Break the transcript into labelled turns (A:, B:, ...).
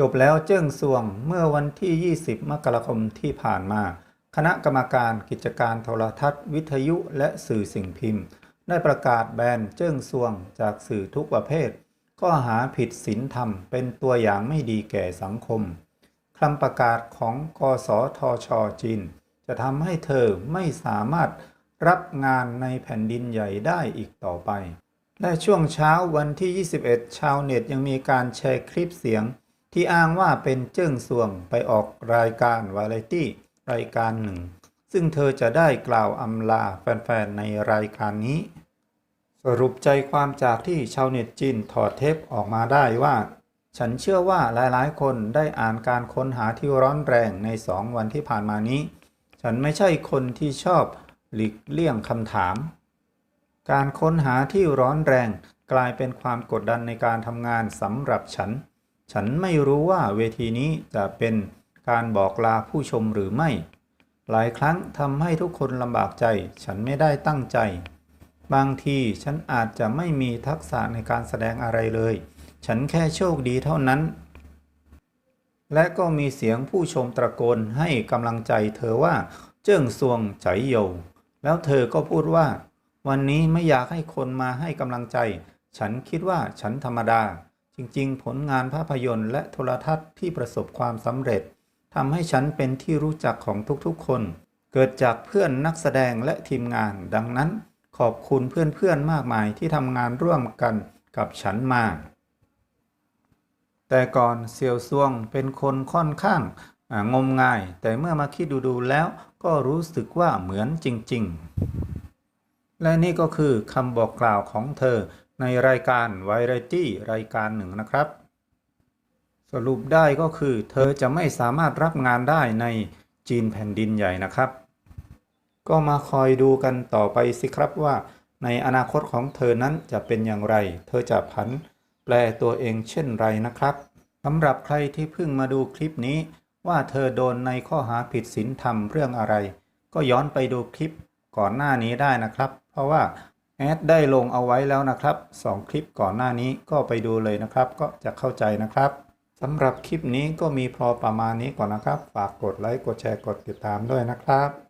A: จบแล้วเจิ้งซวงเมื่อวันที่ 20 มกราคมที่ผ่านมา คณะกรรมการกิจการโทรทัศน์ วิทยุและสื่อสิ่งพิมพ์ ได้ประกาศแบนเจิ้งซวงจากสื่อทุกประเภทข้อหาผิดศีลธรรมเป็นตัวอย่างไม่ดีแก่สังคมคำประกาศของกสทชจีน จะทำให้เธอไม่สามารถรับงานในแผ่นดินใหญ่ได้อีกต่อไป และช่วงเช้าวันที่ 21 ชาวเน็ตยังมีการแชร์คลิปเสียง ที่อ้างว่าเป็นเจิ้งซวงไปออกรายการวาไรตี้ รายการหนึ่ง ซึ่งเธอจะได้กล่าวอำลาแฟนๆ ในรายการนี้ สรุปใจความจากที่ชาวเน็ตจีนถอดเทปออกมาได้ว่า ฉันเชื่อว่าหลายๆ คนได้อ่านการค้นหาที่ร้อนแรงในสองวันที่ผ่านมานี้ ฉันไม่ใช่คนที่ชอบหลีกเลี่ยงคำถาม การค้นหาที่ร้อนแรงกลายเป็นความกดดันในการทำงานสำหรับฉัน ฉันไม่รู้ว่าเวทีนี้จะเป็นการบอกลาผู้ชมหรือไม่ หลายครั้งทำให้ทุกคนลำบากใจ ฉันไม่ได้ตั้งใจ บางทีฉันอาจจะไม่มีทักษะในการแสดงอะไรเลย ฉันแค่โชคดีเท่านั้น และก็มีเสียงผู้ชมตะโกนให้กำลังใจเธอว่าเจิ้งซวงใจโยแล้วเธอก็พูดว่า วันนี้ไม่อยากให้คนมาให้กำลังใจ ฉันคิดว่าฉันธรรมดา จริงๆ ผลงานภาพยนตร์และโทรทัศน์ที่ประสบความสำเร็จทำให้ฉันเป็นที่รู้จักของทุกๆคน เกิดจากเพื่อนนักแสดงและทีมงาน ดังนั้นขอบคุณเพื่อนๆมากมายที่ทำงานร่วมกันกับฉันมาแต่ก่อนเซียวซวงเป็นคนค่อนข้างงมงาย แต่เมื่อมาคิดดูๆแล้วก็รู้สึกว่าเหมือนจริงๆ และนี่ก็คือคำบอกกล่าวของเธอ ในรายการว a ไรตี้รายการหนึ่งนะครับ สรุปได้ก็คือ เธอจะไม่สามารถรับงานได้ในจีนแผ่นดินใหญ่นะครับ ก็มาคอยดูกันต่อไปสิครับว่า ในอนาคตของเธอนั้นจะเป็นอย่างไร เธอจะผันแปลตัวเองเช่นไรนะครับสำหรับใครที่เพิ่งมาดูคลิปนี้ ว่าเธอโดนในข้อหาผิดศีลธรรมเรื่องอะไร ก็ย้อนไปดูคลิปก่อนหน้านี้ได้นะครับ เพราะว่า แอดได้ลงเอาไว้แล้วนะครับสองคลิปก่อนหน้านี้ก็ไปดูเลยนะครับ ก็จะเข้าใจนะครับสำหรับคลิปนี้ก็มีพอประมาณนี้ก่อนนะครับ ฝากกดไลค์กดแชร์กดติดตามด้วยนะครับ